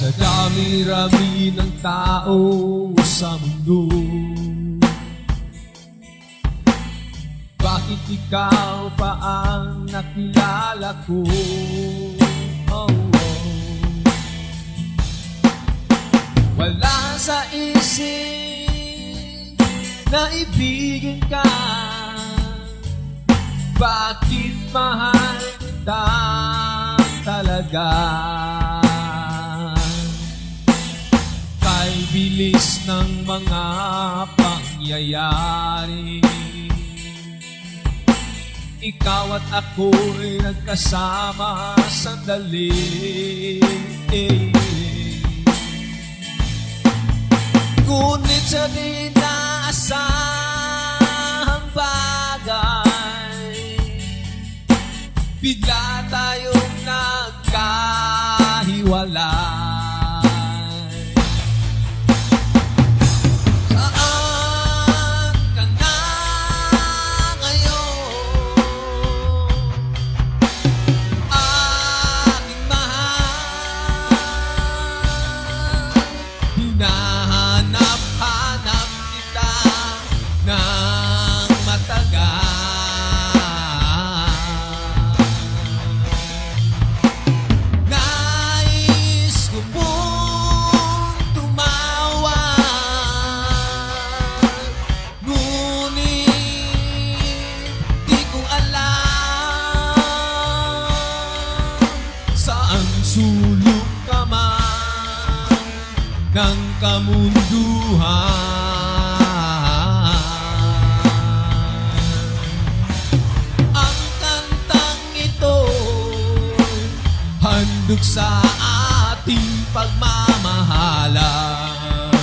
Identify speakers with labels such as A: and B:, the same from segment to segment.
A: Sa dami-rami ng tao sa mundo Bakit ikaw pa ang nakilala ko? Oh, oh. Wala sa isip na ibigin ka Bakit mahal kita talaga? Kay bilis ng mga pangyayari. Ikaw at ako'y nagkasama sandali. Ngunit sa di naasahang bagay Bigla tayong sulok ka man ng kamunduhan. Ang kantang ito handog sa ating pagmamahalan.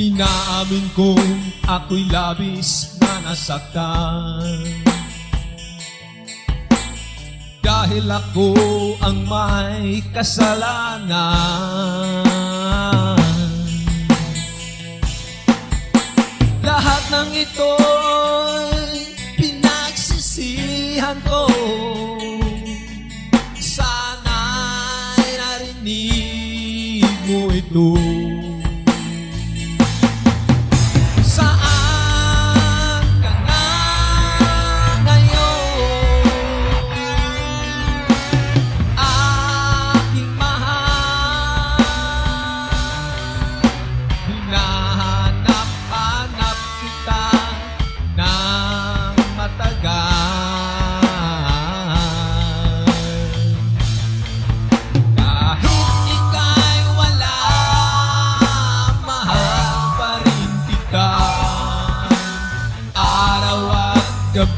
A: Inaamin kong ako'y labis na nasaktan Dahil ako ang may kasalanan. Lahat ng ito'y pinagsisihan ko. Sana'y narinig mo ito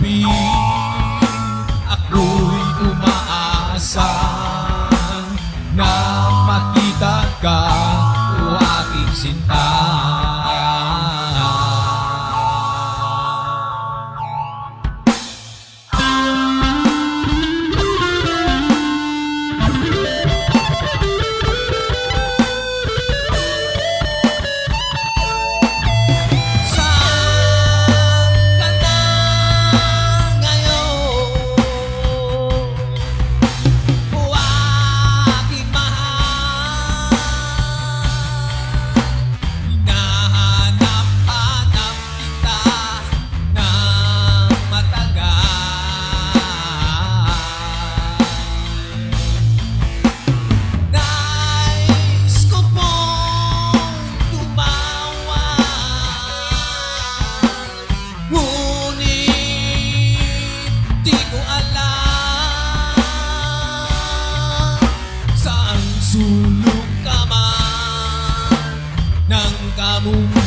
A: at no